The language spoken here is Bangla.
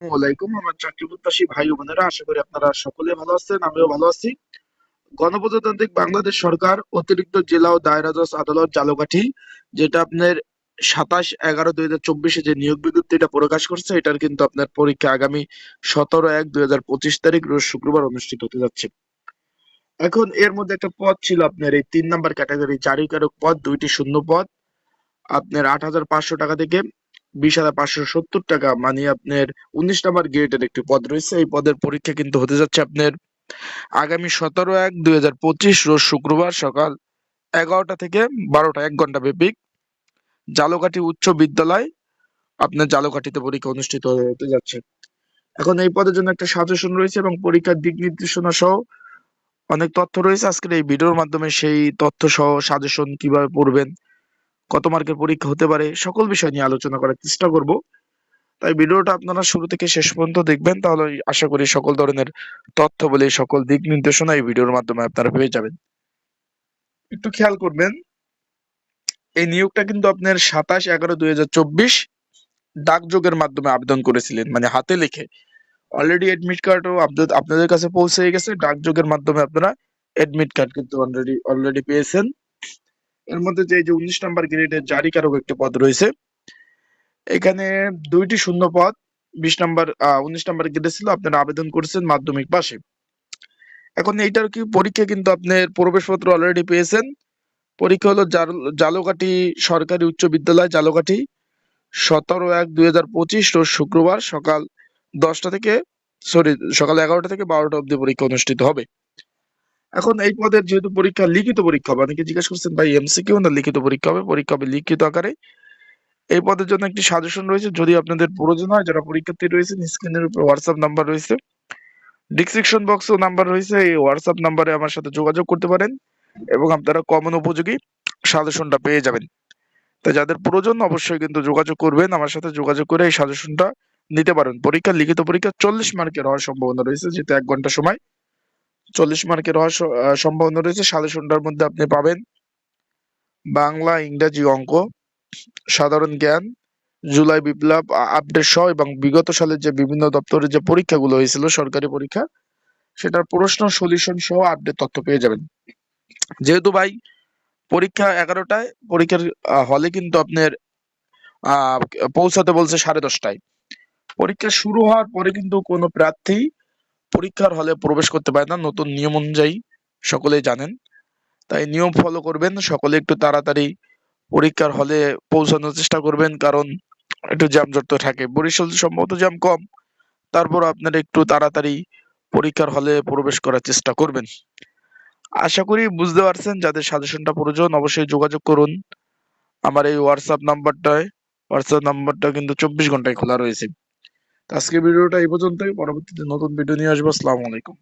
ওয়ালাইকুম আমার চাকরি প্রত্যাশী ভাই বোনেরা, আশা করি আপনারা সকলে ভালো আছেন, আমিও ভালো আছি। গণপ্রজাতান্ত্রিক বাংলাদেশ সরকার অতিরিক্ত জেলা ও দায়রা জজ আদালত জালকাঠি যেটা আপনার সাতাশ এগারো দুই হাজার চব্বিশে যে নিয়োগ বিজ্ঞপ্তিটা প্রকাশ করছে, এটার কিন্তু আপনার পরীক্ষা আগামী সতেরো এক দুই হাজার পঁচিশ তারিখ, রোজ শুক্রবার অনুষ্ঠিত হতে যাচ্ছে। এখন এর মধ্যে একটা পদ ছিল আপনার এই তিন নাম্বার ক্যাটাগরি, চারিকারক পদ, দুইটি শূন্য পদ। আপনার আট হাজার পাঁচশো টাকা থেকে বিশ হাজার পাঁচশো সত্তর টাকা। মানে আপনার উনিশ নাম্বার গ্রেডের একটি পদ রয়েছে। এই পদের পরীক্ষা কিন্তু হতে যাচ্ছে আপনার আগামী সতেরো এক দুই হাজার পঁচিশ রোজ শুক্রবার সকাল এগারোটা থেকে বারোটা, এক ঘণ্টা ব্যাপিক জালকাঠি উচ্চ বিদ্যালয় আপনার জালকাঠিতে পরীক্ষা অনুষ্ঠিত হতে যাচ্ছে। এখন এই পদের জন্য একটা সাজেশন রয়েছে এবং পরীক্ষার দিক নির্দেশনা সহ অনেক তথ্য রয়েছে। আজকের এই ভিডিওর মাধ্যমে সেই তথ্য সহ সাজেশন কীভাবে পড়বেন কত মার্কের পরীক্ষা হতে পারে, সকল বিষয় নিয়ে আলোচনা করার চেষ্টা করব। তাই ভিডিওটা আপনারা শুরু থেকে শেষ পর্যন্ত দেখবেন, তাহলে আশা করি সকল ধরনের তথ্য বলে সকল দিক নির্দেশনা এই ভিডিওর মাধ্যমে আপনারা পেয়ে যাবেন। একটু খেয়াল করবেন, এই নিয়োগটা কিন্তু আপনার সাতাশ এগারো দুই হাজার চব্বিশ ডাকযোগের মাধ্যমে আবেদন করেছিলেন মানে হাতে লিখে। অলরেডি এডমিট কার্ডও আপনাদের কাছে পৌঁছে গেছে, ডাকযোগের মাধ্যমে আপনারা এডমিট কার্ড কিন্তু অলরেডি অলরেডি পেয়েছেন। এর মধ্যে যে যে উনিশ নাম্বার গ্রেডের জারিকারক একটি পদ রয়েছে, এখানে দুইটি শূন্য পদ, বিশ নাম্বার উনিশ নাম্বার গ্রেডে ছিল, আপনারা আবেদন করেছেন মাধ্যমিক পাশে। এখন এইটার কি পরীক্ষা কিন্তু আপনার প্রবেশপত্র অলরেডি পেয়েছেন? পরীক্ষা হলো জালকাঠি সরকারি উচ্চ বিদ্যালয়, জালকাঠি, সতেরো এক দুই হাজার পঁচিশ রোজ শুক্রবার সকাল দশটা থেকে সরি সকাল এগারোটা থেকে বারোটা অব্দি পরীক্ষা অনুষ্ঠিত হবে। এখন এই পদের যেহেতু পরীক্ষা, লিখিত পরীক্ষা হবে, অনেকে জিজ্ঞেস করছেন, ভাই এমসিকিউ না লিখিত পরীক্ষা হবে? পরীক্ষা হবে লিখিত আকারে। এই পদের জন্য একটি সাজেশন রয়েছে, যদি আপনাদের প্রয়োজন হয়, যারা পরীক্ষার্থী রয়েছেন স্ক্রিনের উপর হোয়াটসঅ্যাপ নাম্বার রয়েছে। ডিসক্রিপশন বক্সও নাম্বার রয়েছে, এই হোয়াটসঅ্যাপ নাম্বারে আমার সাথে যোগাযোগ করতে পারেন এবং আপনারা কমন উপযোগী সাজেশনটা পেয়ে যাবেন। তাই যাদের প্রয়োজন, অবশ্যই কিন্তু যোগাযোগ করবেন, আমার সাথে যোগাযোগ করে এই সাজেশনটা নিতে পারেন। পরীক্ষা, লিখিত পরীক্ষা চল্লিশ মার্কের হওয়ার সম্ভাবনা রয়েছে, যেহেতু এক ঘণ্টা সময়। চল্লিশ মার্কের হওয়ার সম্ভাবনা রয়েছে। সাজেশনটার মধ্যে আপনি পাবেন বাংলা, ইংরেজি অঙ্ক, সাধারণ জ্ঞান, জুলাই বিপ্লব আপডেট সহ এবং বিগত সালের যে বিভিন্ন দপ্তরের যে পরীক্ষাগুলো হয়েছিল, সরকারি পরীক্ষা, সেটার প্রশ্ন সলিউশন সহ আপডেট তথ্য পেয়ে যাবেন। যেহেতু ভাই, পরীক্ষা এগারোটায়, পরীক্ষার হলে কিন্তু আপনার পৌঁছাতে বলছে সাড়ে দশটায়। পরীক্ষা শুরু হওয়ার পরে কিন্তু কোনো প্রার্থী পরীক্ষার হলে প্রবেশ করতে পারে না, নতুন নিয়ম অনুযায়ী সকলে জানেন। তাই নিয়ম ফলো করবেন, সকলে একটু তাড়াতাড়ি পরীক্ষার হলে পৌঁছানোর চেষ্টা করবেন, কারণ একটু জ্যামজট তো থাকে। বরিশাল সম্ভবত জ্যাম কম, তারপর আপনারা একটু তাড়াতাড়ি পরীক্ষার হলে প্রবেশ করার চেষ্টা করবেন। আশা করি বুঝতে পারছেন, যাদের সাজেশনটা প্রয়োজন অবশ্যই যোগাযোগ করুন। আমার এই হোয়াটসঅ্যাপ নাম্বারটায় হোয়াটসঅ্যাপ নাম্বারটা কিন্তু চব্বিশ ঘন্টায় খোলা রয়েছে। আজকে ভিডিওটা এই পর্যন্তই। পরবর্তীতে নতুন ভিডিও নিয়ে আসব। আসসালামু আলাইকুম।